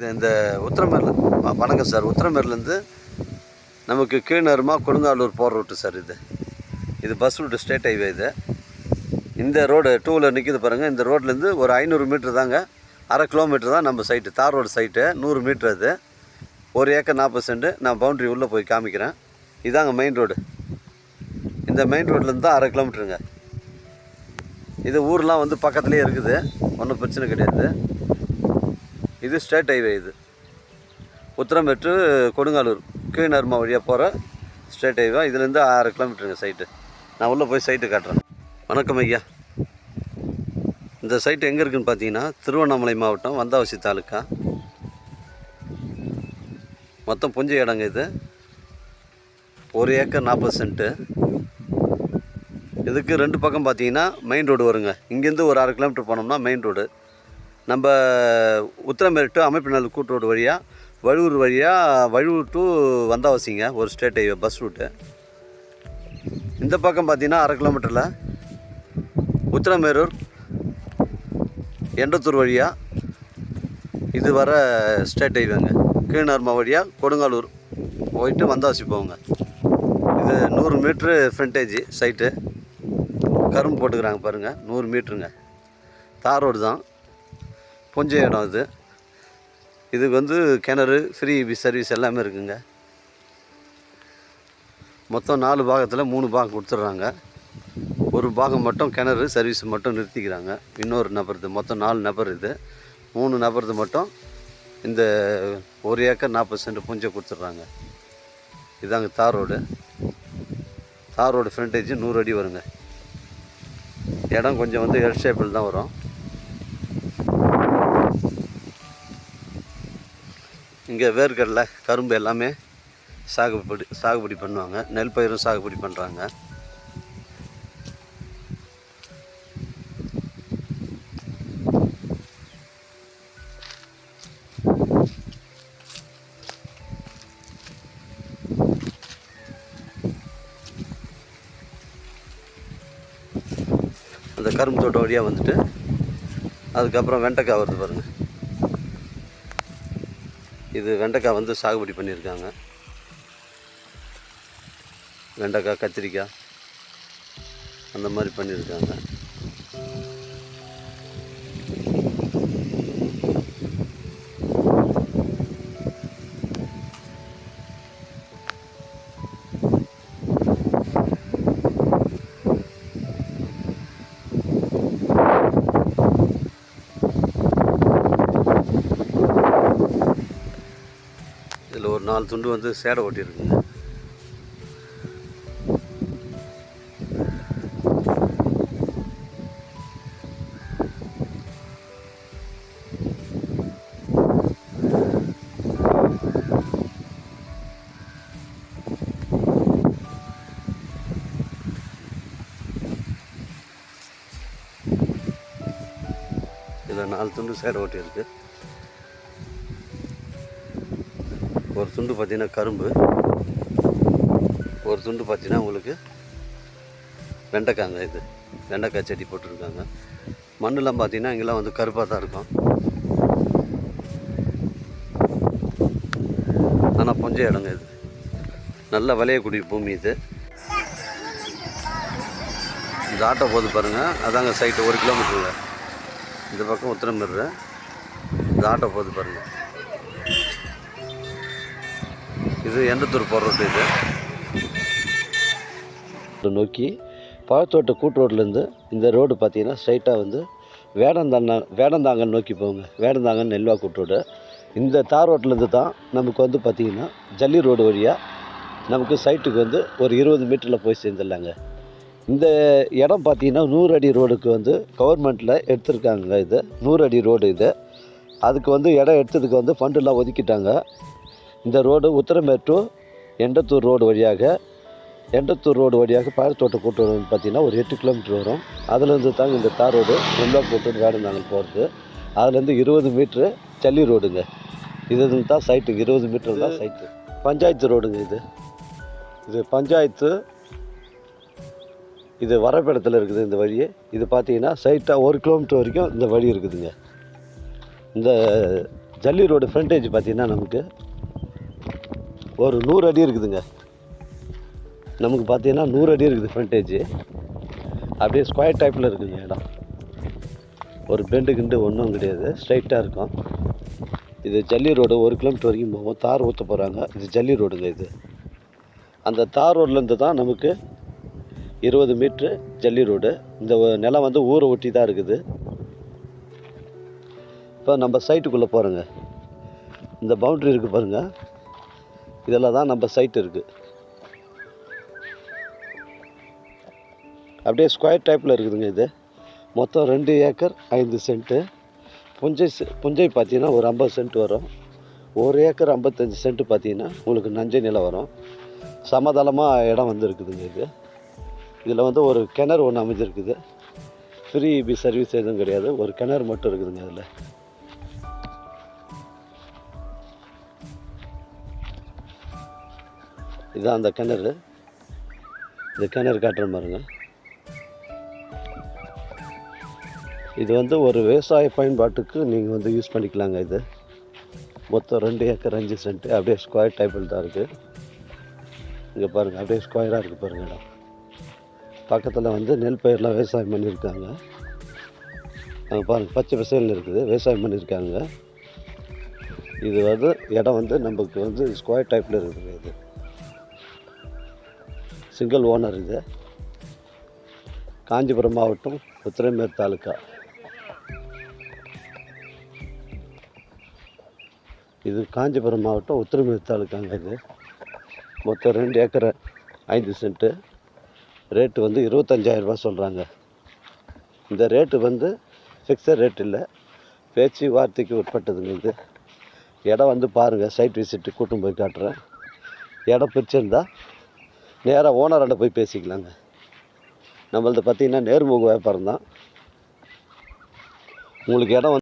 இது இந்த உத்திரமேரில் வணக்கம் சார். உத்திரமேர்லேருந்து நமக்கு கீழ்நருமா கொடுங்காலூர் போகிற ரூட்டு சார் இது. இது பஸ் ரூட்டு ஸ்டேட் ஹைவே இது. இந்த ரோடு டூ வீலர் நிற்கிது பாருங்கள் இந்த ரோட்லேருந்து ஒரு ஐநூறு மீட்ரு தாங்க. அரை கிலோமீட்டர் தான் நம்ம சைட்டு தார் ரோடு சைட்டு நூறு மீட்ரு அது. ஒரு ஏக்கர் நாற்பது சென்ட். நான் பவுண்ட்ரி உள்ளே போய் காமிக்கிறேன். இதாங்க மெயின் ரோடு இந்த மெயின் ரோட்லேருந்து தான் அரை கிலோமீட்டருங்க இது ஊர்லாம் வந்து பக்கத்துலேயே இருக்குது. ஒன்றும் பிரச்சனை கிடையாது. இது ஸ்டேட் ஹைவே இது. உத்திரமேட்டு கொடுங்காலூர் கீழ்நர்மா வழியாக போகிற ஸ்டேட் ஹைவே இதுலேருந்து ஆறு கிலோமீட்டருங்க சைட்டு நான் உள்ளே போய் சைட்டு காட்டுறேன். வணக்கம் ஐயா. இந்த சைட்டு எங்கே இருக்குன்னு பார்த்தீங்கன்னா திருவண்ணாமலை மாவட்டம் வந்தாவசி தாலுக்கா. மொத்தம் புஞ்ச இடங்க இது. ஒரு ஏக்கர் நாற்பது சென்ட்டு. இதுக்கு ரெண்டு பக்கம் பார்த்தீங்கன்னா மெயின் ரோடு வருங்க. இங்கேருந்து ஒரு அரை கிலோமீட்டர் போனோம்னா மெயின் ரோடு நம்ம உத்திரமேட்டு அமைப்பினல் கூட்டு ரோடு வழியாக வழுவூர் வழியாக வழுவூர் டு வந்தாவசிங்க ஒரு ஸ்டேட் ஹைவே பஸ் ரூட்டு இந்த பக்கம் பார்த்தீங்கன்னா அரை கிலோமீட்டரில் உத்திரமேரூர் எண்டத்தூர் வழியாக இது வர ஸ்டேட் ஹைவேங்க கீழ்நர்மா வழியாக கொடுங்காலூர் போயிட்டு வந்தாசி போவோங்க. இது நூறு மீட்ரு ஃப்ரண்டேஜ் சைட்டு கரும்பு போட்டுக்கிறாங்க பாருங்கள் நூறு மீட்ருங்க தார் ரோடு தான். கொஞ்சம் இடம் இது இதுக்கு வந்து கிணறு ஃப்ரீ சர்வீஸ் எல்லாமே இருக்குங்க. மொத்தம் நாலு பாகத்தில் மூணு பாகம் கொடுத்துட்றாங்க. ஒரு பாகம் மட்டும் கிணறு சர்வீஸ் மட்டும் நிறுத்திக்கிறாங்க. இன்னொரு நபருது மொத்தம் நாலு நபர் இது. மூணு நபருது மட்டும் இந்த ஒரு ஏக்கர் நாற்பது சென்ட் புஞ்சை கொடுத்துட்றாங்க. இதாங்க தார் ரோடு. தார் ரோடு ஃப்ரண்டேஜ் நூறு அடி வருங்க. இடம் கொஞ்சம் வந்து எல் ஷேப்பில் தான் வரும். இங்கே வேர்க்கடலை கரும்பு எல்லாமே சாகுபடி சாகுபடி பண்ணுவாங்க. நெல் பயிரும் சாகுபடி பண்ணுறாங்க அந்த கரும்பு தோட்டம் வழியாக வந்துட்டு அதுக்கப்புறம் வெண்டைக்காய் வருது பாருங்கள் இது வெண்டைக்காய் வந்து சாகுபடி பண்ணியிருக்காங்க. வெண்டைக்காய் கத்திரிக்காய் அந்த மாதிரி பண்ணியிருக்காங்க. நாலு துண்டு வந்து சேடை ஓட்டியிருக்குங்க இதில் நாலு துண்டு சேடை ஓட்டியிருக்கு துண்டு பார்த்தீங்கன்னா கரும்பு. ஒரு துண்டு பார்த்தீங்கன்னா உங்களுக்கு வெண்டைக்காங்க இது. வெண்டைக்காய் செடி போட்டிருக்காங்க. மண்ணெலாம் பார்த்தீங்கன்னா இங்கெல்லாம் வந்து கருப்பாக தான் இருக்கும். ஆனால் கொஞ்சம் இடங்க இது. நல்ல விளையக்கூடிய பூமி இது. இந்த ஆட்டோ போது பாருங்கள் அதாங்க சைட்டு ஒரு கிலோமீட்டருங்க இந்த பக்கம் உத்திரமேரு இந்த ஆட்டோ போது பாருங்கள் இது எண்டத்தூர் போகிற ரோட்டு இது நோக்கி பழத்தோட்ட கூட்டு ரோட்லேருந்து இந்த ரோடு பார்த்தீங்கன்னா ஸ்ட்ரைட்டாக வந்து வேடந்தாங்க வேடந்தாங்கன்னு நோக்கி போங்க வேடந்தாங்கன்னு நெல்வா கூட்டு ரோடு. இந்த தார் ரோட்லேருந்து தான் நமக்கு வந்து பார்த்திங்கன்னா ஜல்லி ரோடு வழியாக நமக்கு சைட்டுக்கு வந்து ஒரு இருபது மீட்டரில் போய் சேர்ந்துடலாங்க. இந்த இடம் பார்த்தீங்கன்னா நூறு அடி ரோடுக்கு வந்து கவர்மெண்ட்டில் எடுத்திருக்காங்க இது. நூறு அடி ரோடு இது. அதுக்கு வந்து இடம் எடுத்ததுக்கு வந்து ஃபண்டெல்லாம் ஒதுக்கிட்டாங்க. இந்த road Uthiramerur to Endathur road வழியாக எண்டத்தூர் ரோடு வழியாக பாயத்தோட்ட கூட்டு ரோடு பார்த்தீங்கன்னா ஒரு எட்டு கிலோமீட்டர் வரும். அதுலேருந்து தாங்க இந்த தார் ரோடு நெல்லா போட்டு வேடந்தாங்கல் போகிறது. அதுலேருந்து இருபது மீட்ரு ஜல்லி ரோடுங்க. இது தான் சைட்டு இருபது மீட்டர் தான் சைட்டு. பஞ்சாயத்து ரோடுங்க இது. இது பஞ்சாயத்து இது வரப்பிடத்தில் இருக்குது இந்த வழி. இது பார்த்தீங்கன்னா சைட்டாக ஒரு கிலோமீட்டர் வரைக்கும் இந்த வழி இருக்குதுங்க. இந்த ஜல்லி ரோடு ஃப்ரண்டேஜ் பார்த்தீங்கன்னா நமக்கு ஒரு நூறு அடி இருக்குதுங்க. நமக்கு பார்த்தீங்கன்னா நூறு அடி இருக்குது ஃப்ரண்டேஜ் அப்படியே ஸ்கொயர் டைப்பில் இருக்குங்க இடம். ஒரு பெண்டு கிண்டு ஒன்றும் கிடையாது. ஸ்ட்ரைட்டாக இருக்கும். இது ஜல்லி ரோடு ஒரு கிலோமீட்டர் வரைக்கும் போகும். தார் ஊற்ற போகிறாங்க இது ஜல்லி ரோடுங்க இது. அந்த தார் ரோட்லேருந்து தான் நமக்கு இருபது மீட்ரு ஜல்லி ரோடு. இந்த நிலம் வந்து ஊரை ஒட்டி தான் இருக்குது. இப்போ நம்ம சைட்டுக்குள்ளே போகிறோங்க இந்த பவுண்ட்ரி இருக்குது பாருங்கள் இதில் தான் நம்ம சைட் இருக்குது அப்படியே ஸ்கொயர் டைப்பில் இருக்குதுங்க இது. மொத்தம் ரெண்டு ஏக்கர் ஐந்து சென்ட்டு. புஞ்சை செ- புஞ்சை பார்த்தீங்கன்னா ஒரு ஐம்பது சென்ட் வரும். ஒரு ஏக்கர் ஐம்பத்தஞ்சு சென்ட் பார்த்தீங்கன்னா உங்களுக்கு நஞ்சை நிலம் வரும். சமதளமாக இடம் வந்து இருக்குதுங்க இது. இதில் வந்து ஒரு கிணறு ஒன்று அமைஞ்சிருக்குது. ஃப்ரீ பி சர்வீஸ் எதுவும் கிடையாது. ஒரு கிணறு மட்டும் இருக்குதுங்க அதில் இதுதான் அந்த கிணறு. இந்த கிணறு காட்டுறேன் பாருங்க. இது வந்து ஒரு விவசாய பயன்பாட்டுக்கு நீங்கள் வந்து யூஸ் பண்ணிக்கலாங்க இது. மொத்தம் ரெண்டு ஏக்கர் அஞ்சு சென்ட்டு அப்படியே ஸ்கொயர் டைப்பில் தான் இருக்குது இங்கே பாருங்கள் அப்படியே ஸ்கொயராக இருக்குது பாருங்கள் இடம். பக்கத்தில் வந்து நெல் பயிரெலாம் விவசாயம் பண்ணியிருக்காங்க. அங்கே பாருங்கள் பச்சை பசேல்னு இருக்குது. விவசாயம் பண்ணியிருக்காங்க. இது வந்து இடம் வந்து நமக்கு வந்து ஸ்கொயர் டைப்பில் இருக்குது இது. சிங்கிள் ஓனர் இது. காஞ்சிபுரம் மாவட்டம் உத்திரமேர் தாலுக்கா இது காஞ்சிபுரம் மாவட்டம் உத்திரமேர் தாலுக்காங்க இது. மொத்தம் ரெண்டு ஏக்கர் ஐந்து சென்ட்டு. ரேட்டு வந்து இருபத்தஞ்சாயிரம் சொல்கிறாங்க இந்த ரேட்டு வந்து ஃபிக்ஸட் ரேட் இல்லை. பேச்சு வார்த்தைக்கு உட்பட்டதுங்க இது. இடம் வந்து பாருங்கள் சைட் விசிட்டு கூட்டும் போய் காட்டுறேன். இடம் பிடிச்சிருந்தா நேராக ஓனர்கிட்ட போய் பேசிக்கலாங்க. நம்மளது பார்த்திங்கன்னா நேர்முக வியாபாரம் தான் உங்களுக்கு இடம் வந்து